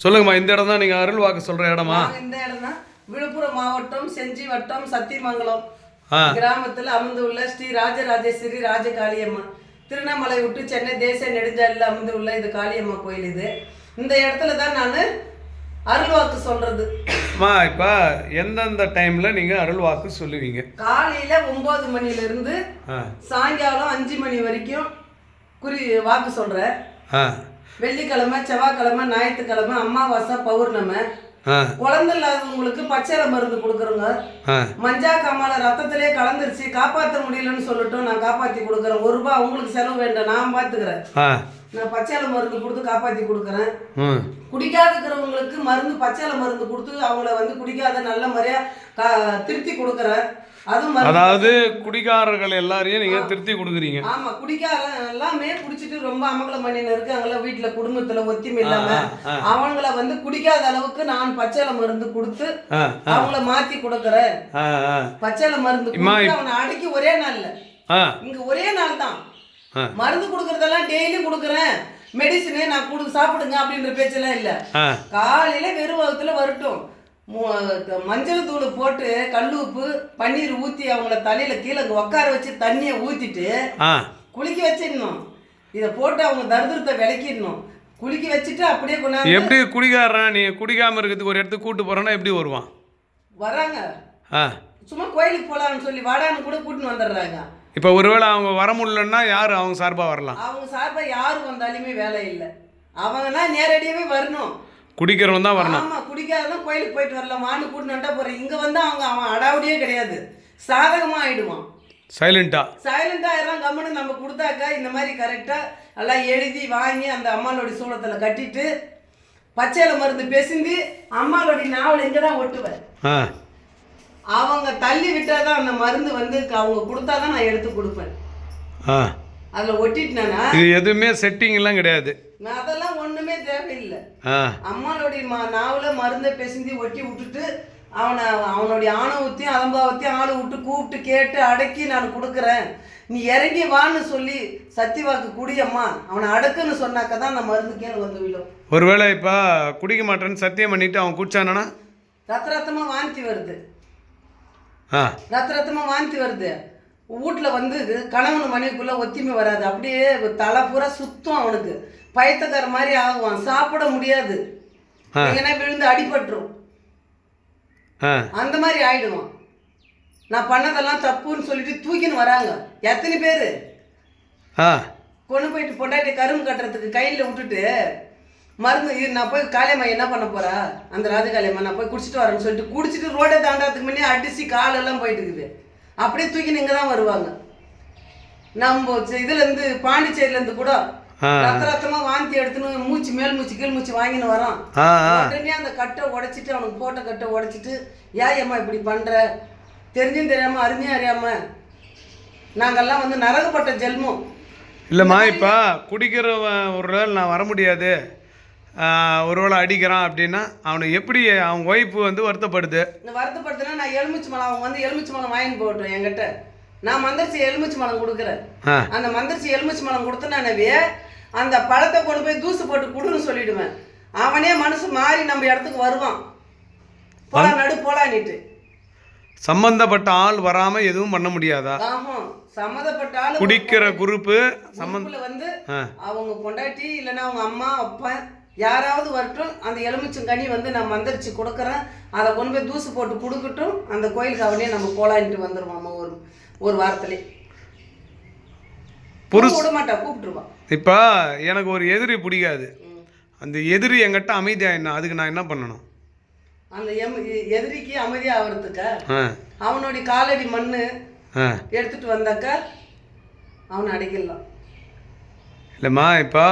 சொல்லுங்கம்மா இந்த இடம் தான் நீங்கள் அருள் வாக்கு சொல்கிற இடமா? நாங்க இந்த இடம் தான் விழுப்புரம் மாவட்டம் செஞ்சி வட்டம் சத்தியமங்கலம் கிராமத்தில் அமர்ந்துள்ள ஸ்ரீ ராஜராஜேஸ்வரி ராஜகாளியம்மன். திருவண்ணாமலை விட்டு சென்னை தேசிய நெடுஞ்சாலையில் அமர்ந்துள்ள இது காளியம்மா கோயில் இது. இந்த இடத்துல தான் நான் அருள்வாக்கு சொல்றது. அம்மா இப்போ எந்தெந்த டைமில் நீங்கள் அருள் வாக்கு சொல்லுவீங்க? காலையில ஒன்பது மணில இருந்து சாயங்காலம் அஞ்சு மணி வரைக்கும் குறி வாக்கு சொல்றேன். வெள்ளிக்கிழமை செவ்வாய்க்கிழமை ஞாயிற்றுக்கிழமை அமாவாசை பௌர்ணமி. குழந்தை இல்லாதவங்களுக்கு பச்சை மருந்து கொடுக்குறோங்க. மஞ்சா காமால ரத்தத்திலே கலந்துருச்சு. காப்பாற்ற முடியலன்னு சொல்லட்டும். நான் காப்பாற்றி கொடுக்குறேன். ஒரு ரூபாய் உங்களுக்கு செலவு வேண்டாம். நான் பார்த்துக்கிறேன் ஆ. நான் பச்சையில மருந்து கொடுத்து காப்பாற்றி கொடுக்குறேன். குடிக்காதுக்கிறவங்களுக்கு மருந்து பச்சையில மருந்து கொடுத்து அவங்கள வந்து குடிக்காத நல்ல முறையா திருத்தி கொடுக்குறேன் அதுவும் அதாவது குடிகாரர்கள் எல்லாரையும் நீங்கள் திருத்தி கொடுக்குறீங்க. ஆமா குடிக்கார எல்லாமே குடிச்சிட்டு ரொம்ப அமங்கலம் பண்ணின்னு இருக்காங்கல்ல வீட்டுல குடும்பத்துல ஒத்துமை இல்லாம. அவங்கள வந்து குடிக்காத அளவுக்கு நான் பச்சையில மருந்து கொடுத்து அவங்கள மாத்தி கொடுக்குறேன் பச்சையில மருந்து அவனை அடக்கி ஒரே நாள்ல. இங்க ஒரே நாள் தான். மருந்து கொடுக்கறதெல்லாம் டெய்லி கொடுக்குறேன். மெடிசனே நான் கொடு சாப்பிடுங்க அப்படின்ற பேச்செல்லாம் இல்ல. காலையில வெறும் வகுத்துல வரட்டும். மஞ்சள் தூள் போட்டு கல் உப்பு பன்னீர் ஊத்தி அவங்கள தலையில கீழே உட்கார வச்சு தண்ணியை ஊத்திட்டு ஆ. குளிக்க வச்சிடணும். இதை போட்டு அவங்க தரித்திரத்தை விளக்கிடணும். குளிக்க வச்சுட்டு அப்படியே கொண்டாந்து எப்படி குடிகாரன்? நீ குடிக்காம இருக்கிறதுக்கு ஒரு இடத்துக்கு கூட்டு போறேன்னா எப்படி வருவான்? வராங்க. சும்மா கோயிலுக்கு போலாம்னு சொல்லி வாடான்னு கூட கூட்டின்னு வந்துடுறாங்க. இப்போ ஒருவேளை அவங்க வர முடியலன்னா யார் அவங்க சார்பாக வரலாம்? அவங்க சார்பா யாரு வந்தாலுமே வேலை இல்லை. அவங்கன்னா நேரடியாவே வரணும். குடிக்கிறவன் தான் வரணும். ஆமா குடிக்காதான் கோயிலுக்கு போயிட்டு வரலாம். கூட்டின்னு வந்துட்டா போறேன். இங்க வந்து அவங்க அவன் அடாவடியே கிடையாது. சாதகமா ஆயிடுவான். சைலண்டா சைலண்டா ஆயிரம் கம்முன்னு நம்ம கொடுத்தாக்கா இந்த மாதிரி கரெக்டா எல்லாம் எழுதி வாங்கி அந்த அம்மாளுடைய சூளத்துல கட்டிட்டு பச்சையில மருந்து பெசிந்து அம்மாளுடைய நாவல் இங்க தான் ஒட்டுவேன் அவங்க தள்ளி விட்டாதான் அந்த மருந்து வந்து அவங்க கொடுத்தாதான் நான் எடுத்து கொடுப்பேன். ஆ. அதுல ஒட்டிட்டேனா? இது எதுவுமே செட்டிங் எல்லாம் கிடையாது. நான் அதெல்லாம் ஒண்ணுமே தேவையில்லை. அம்மாளுடைய ம நாவல மருந்தை பெசிந்தி ஒட்டி விட்டுட்டு அவனை அவனுடைய ஆணவத்தையும் அலம்பாவத்தையும் ஆளை விட்டு கூப்பிட்டு கேட்டு அடக்கி நான் கொடுக்குறேன். நீ இறங்கி வான்னு சொல்லி சத்திவாக்கு குடியம்மா அவனை அடக்குன்னு சொன்னாக்க தான் அந்த மருந்து கீழே வந்து விழும். ஒருவேளை இப்போ குடிக்க மாட்டேன்னு சத்தியம் பண்ணிட்டு அவன் குடிச்சானா ரத்த ரத்தமா வாந்தி வருது. ரத்த ரத்தமா வாந்தி வருது. வீட்டில் வந்து கணவன் மனைவிக்குள்ள ஒத்திமை வராது. அப்படியே தலை பூரா சுத்தம் அவனுக்கு. பயத்தக்கார மாதிரி ஆகுவான். சாப்பிட முடியாது. ஏன்னா விழுந்து அடிபட்டுரும். அந்த மாதிரி ஆயிடுவான். நான் பண்ணதெல்லாம் தப்புன்னு சொல்லிட்டு தூக்கின்னு வராங்க. எத்தனை பேர்? கொண்டு போயிட்டு பொண்டாட்டி கரும்பு கட்டுறதுக்கு கையில் விட்டுட்டு மருந்து இது நான் போய் காளியம்மா என்ன பண்ண போறா? அந்த ராஜகாளியம்மா நான் போய் குடிச்சிட்டு வரேன்னு சொல்லிட்டு குடிச்சிட்டு ரோடை தாண்டாததுக்கு முன்னே அடிச்சு காலெல்லாம் போயிட்டு இருக்குது. அப்படியே தூக்கின்னு இங்கே தான் வருவாங்க. நம்ம சி- இதுலேருந்து பாண்டிச்சேரியிலேருந்து கூட ஆ. ரத்த ரத்தமா வாந்தி எடுத்துன்னு மூச்சு மேல் மூச்சு கீழ் மூச்சு வாங்கின்னு ஆ உடனே அந்த கட்டை உடைச்சிட்டு அவனுக்கு போட்ட கட்டை உடைச்சிட்டு ஏன் ஏம்மா இப்படி பண்ற? தெரிஞ்சும் தெரியாம அறிஞ்சும் அறியாம நாங்கெல்லாம் வந்து நரகப்பட்ட ஜென்மம் இல்லைம்மா இப்போ குடிக்கிறவன் ஒரு நாள் நான் வர முடியாது. ஒருவேளை அடிக்கிறான் அப்படின்னா அவனை எப்படி அவன் ஒய்ஃபு வந்து வருத்தப்படுது? இந்த வருத்தப்படுத்தினா நான் எலுமிச்சை மலம் அவங்க வந்து எலுமிச்சை மலம் வாங்கிட்டு போகட்டும் என்கிட்ட. நான் மந்திரிச்சி எலுமிச்சை மலம் கொடுக்குறேன். அந்த மந்திரிச்சி எலுமிச்சை மலம் கொடுத்தனானவே அந்த பழத்தை கொண்டு போய் தூசு போட்டு கொடுன்னு சொல்லிடுவேன். அவனே மனசு மாறி நம்ம இடத்துக்கு வருவான். போலா நடு போலான்னுட்டு சம்பந்தப்பட்ட ஆள் வராமல் எதுவும் பண்ண முடியாதா? சம்மந்தப்பட்ட ஆளு குடிக்கிற குரூப்பு சம்மந்த வந்து அவங்க பொண்டாட்டி இல்லைன்னா அவங்க அம்மா அப்பா யாராவது வரட்டும் அந்த எலுமிச்சங்கனி வந்து நான் மந்திரிச்சு கொடுக்குறேன். அதை கொண்டு போய் தூசு போட்டு கொடுக்கட்டும். அந்த கோயிலுக்கு அவனே நம்ம போலான்ட்டு வந்துருவாம்மா ஒரு ஒரு வாரத்திலே. புருஷ் விட மாட்டா கூப்பிட்டுருவான் இப்போ எனக்கு ஒரு எதிரி பிடிக்காது. அந்த எதிரி என்கிட்ட அமைதியாக என்ன? அதுக்கு நான் என்ன பண்ணணும்? அந்த எம் எதிரிக்கு அமைதியா ஆகிறதுக்கா அவனுடைய காலடி மண்ணு எடுத்துட்டு வந்தாக்கா அவனை அடிக்கலாம் இல்லைம்மா இப்போ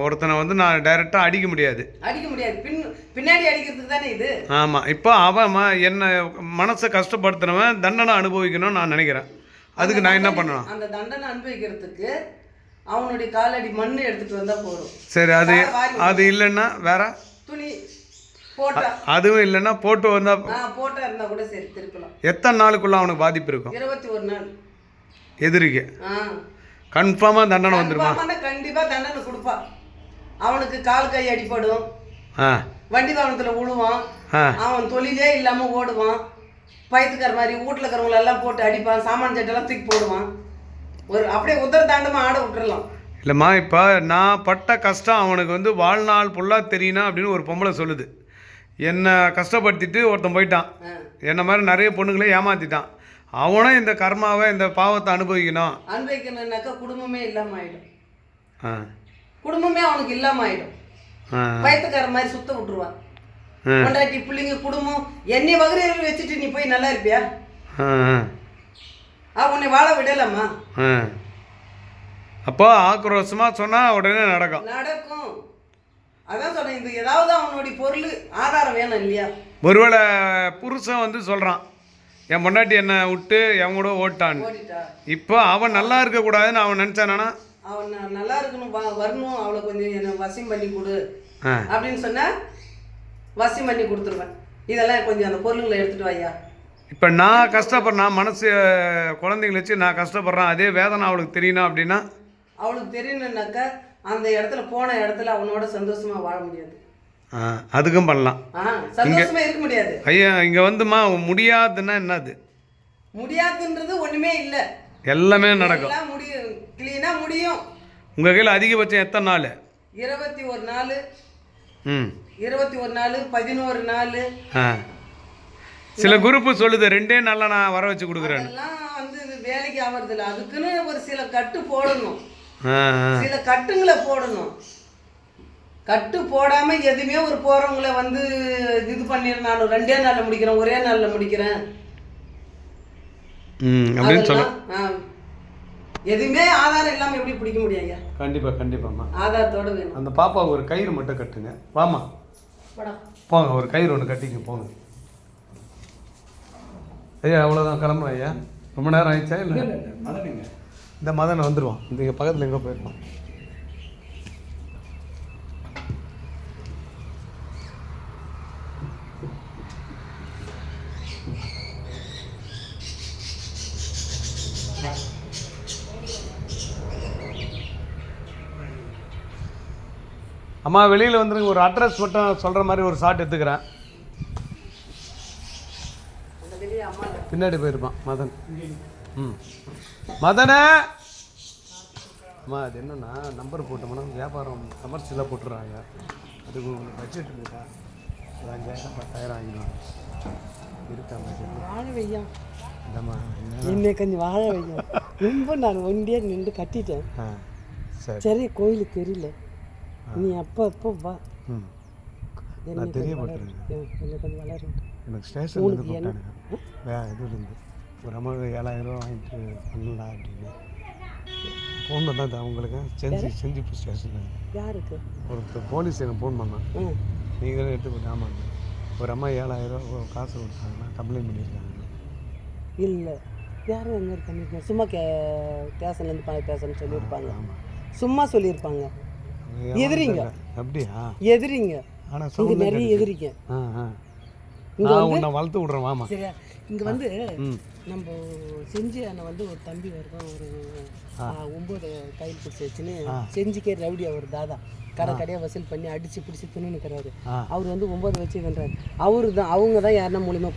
ஒருத்தனை வந்து நான் டைரெக்டாக அடிக்க முடியாது. அடிக்க முடியாது. பின் பின்னாடி அடிக்கிறதுக்கு தானே இது? ஆமாம் இப்போ அவன் என்னை மனசை கஷ்டப்படுத்துனவன் தண்டனை அனுபவிக்கணும்னு நான் நினைக்கிறேன். அதுக்கு நான் என்ன பண்ணணும்? அந்த தண்டனை அனுபவிக்கிறதுக்கு அவனுடைய காலடி மண்ணு எடுத்துட்டு வந்தா போதும். சரி அது அது இல்லைன்னா வேற? துணி அதுவும் இல்லைன்னா போட்டு வந்தால் போட்டா இருந்தா கூட சரி திருப்பலாம். எத்தனை நாளுக்குள்ள அவனுக்கு பாதிப்பு இருக்கும்? இருபத்தி ஒரு நாள். எதிரிக்கு. ஆ. கன்ஃபார்மாக தண்டனை வந்துருமா? கன்ஃபார்மா கண்டிப்பா தண்டனை கொடுப்பா. அவனுக்கு கால் கை அடிபடும். ஆ. வண்டி வாகனத்தில் விழுவான் அவன் தொழிலே இல்லாமல் ஓடுவான். பயத்துக்கார மாதிரி வீட்டில் இருக்கிறவங்கள எல்லாம் போட்டு அடிப்பான். சாமான் சட்டெல்லாம் தூக்கி போடுவான். ஒரு அப்படியே உத்தர தாண்டமாக ஆட விட்டுறலாம். இல்லைம்மா இப்போ நான் பட்ட கஷ்டம் அவனுக்கு வந்து வாழ்நாள் ஃபுல்லாக தெரியணும் அப்படின்னு ஒரு பொம்பளை சொல்லுது. என்னை கஷ்டப்படுத்திட்டு ஒருத்தன் போயிட்டான். என்ன மாதிரி நிறைய பொண்ணுங்களே ஏமாற்றிட்டான் அவனும் இந்த கர்மாவை இந்த பாவத்தை அனுபவிக்கணும். அனுபவிக்கணும்னாக்கா குடும்பமே இல்லாமல் ஆயிடும் குடும்பமே அவனுக்கு இல்லாமல் ஆயிடும் பயத்துக்கார மாதிரி சுத்த விட்டுருவான். ஆ. பொண்டாட்டி பிள்ளைங்க குடும்பம் என்னை வகுரையில் வச்சுட்டு நீ போய் நல்லா இருப்பியா? உன்னை வாழ விடலாமா? அப்போ ஆக்ரோஷமாக சொன்னால் உடனே நடக்கும். நடக்கும். அதான் சொன்னேன் இது ஏதாவது அவனுடைய பொருள் ஆதாரம் வேணும் இல்லையா? ஒருவேளை புருஷன் வந்து சொல்கிறான் என் பொண்டாட்டி என்னை விட்டு என் கூட ஓடிட்டா? இப்போ அவன் நல்லா இருக்கக்கூடாதுன்னு அவன் நினச்சானா அவன் நல்லா இருக்கணும் வரணும் அவளை கொஞ்சம் என்னை வசியம் பண்ணி கொடு. அப்படின்னு சொன்னா வசியம் பண்ணி கொடுத்துருவேன். இதெல்லாம் கொஞ்சம் அந்த பொருளுங்களை எடுத்துட்டு வாயா இப்போ நான் கஷ்டப்படுறேன் மனசு குழந்தைங்கள வச்சு நான் கஷ்டப்படுறேன் அதே வேதனை அவளுக்கு தெரியணும் அப்படின்னா? அவளுக்கு தெரியணுன்னாக்கா அந்த இடத்துல போன இடத்துல அவனோட சந்தோஷமா வாழ முடியாது. அதுக்கும் பண்ணலாம். சந்தோஷமா இருக்க முடியாது. ஐயா இங்கே வந்துமா முடியாதுன்னா என்னது? முடியாதுன்றது ஒண்ணுமே இல்லை. எல்லாமே நடக்கும். முடியும் கிளீனா முடியும். உங்கள் கையில் அதிகபட்சம் எத்தனை நாள்? இருபத்தி ஒரு நாள். ம். இருபத்தி ஒரு நாள் பதினோரு நாள். ஆ. சில குரூப்பு சொல்லுது ரெண்டே நாளில் நான் வர வச்சு கொடுக்குறேன்னு. அதெல்லாம் வந்து வேலைக்கு ஆகிறது இல்லை அதுக்குன்னு ஒரு சில கட்டு போடணும். சில கட்டுங்களை போடணும். கட்டு போடாம எதுவுமே ஒரு போறவங்கள வந்து இது பண்ணிடுறேன் நான் ரெண்டே நாள்ல முடிக்கிறேன் ஒரே நாள்ல முடிக்கிறேன். எதுவுமே ஆதாரம் இல்லாம எப்படி பிடிக்க முடியும் ஐயா? கண்டிப்பாக கண்டிப்பாம்மா. ஆதாரத்தோட வேணும். அந்த பாப்பாவுக்கு ஒரு கயிறு மட்டும் கட்டுங்க. வாமா போடா. போங்க ஒரு கயிறு ஒன்று கட்டிங்க போங்க. ஐயா அவ்வளோதான் கிளம்புறேன் ஐயா. ரொம்ப நேரம் ஆயிடுச்சா இல்லை? இந்த மதன் வந்துடுவான் இந்த பக்கத்தில் எங்கே போயிருப்பான். அம்மா வெளியில் வந்துருங்க. ஒரு அட்ரஸ் மட்டும் சொல்கிற மாதிரி ஒரு ஷாட் எடுத்துக்கிறேன். பின்னாடி போயிருப்பான் மதன். ம். மதனே! அம்மா அது என்னன்னா நம்பர் போட்டோம்னா வியாபாரம் கமர்ஷியலாக போட்டுறாங்க. அதுக்கு உங்களுக்கு பட்ஜெட் இருக்கா? ஒரு அஞ்சாயிரம் பத்தாயிரம் ஆகிடும் இருக்கா பட்ஜெட் இந்தம்மா என்ன கொஞ்சம் வாழ வையா? ரொம்ப நான் ஒண்டியே நின்று கட்டிட்டேன். சரி கோயிலுக்கு தெரியல. நீ அப்போ அப்போ வா. நான் வளரு. என்னை கொஞ்சம் வளரும் எனக்கு ஸ்டேஷன்லேருந்து? கூப்பிட்டானுங்க. வே இதுலேருந்து ஒரு அம்மா ஏழாயிரம் ரூபா வாங்கிட்டு பண்ணலாம் அப்படின்னு. ஃபோன் பண்ணால் தான் உங்களுக்கு. செஞ்சி செஞ்சிப்பு ஸ்டேஷனில் யாருக்கு? ஒருத்தர் போலீஸ் எனக்கு ஃபோன் பண்ணான். நீங்களே எடுத்து போட்டு ஆமாங்க ஒரு அம்மா ஏழாயிரம் ரூபா காசு கொடுத்தாங்கன்னா கம்ப்ளைண்ட் பண்ணியிருக்காங்க இல்லை. யாரும் எங்கே இருக்காங்க. சும்மா கே ஸ்டேஷன்லேருந்து பேசணும்னு சொல்லியிருப்பாங்க. ஆமாம் சும்மா சொல்லியிருப்பாங்க. எதிரிங்க. அப்படியா? எதிரிங்க. ஆனால் இங்கே நிறைய எதிரிங்க. இங்க உன்னை வளர்த்து விட்றேன் வாமா சரியா? இங்கே வந்து நம்ம செஞ்சி அண்ணன் வந்து ஒரு தம்பி வருவான் ஒரு ஆ, ஒம்பது கையில் பிடிச்சி வச்சுன்னு செஞ்சிக்கே ரவுடி அவர் தாதா. கடை கடையாக வசூல் பண்ணி அடிச்சு பிடிச்சி ஆ. அவர் வந்து ஒம்பது வச்சு வென்றாரு. அவரு தான் அவங்க தான் யாருன்னா மூலியமாக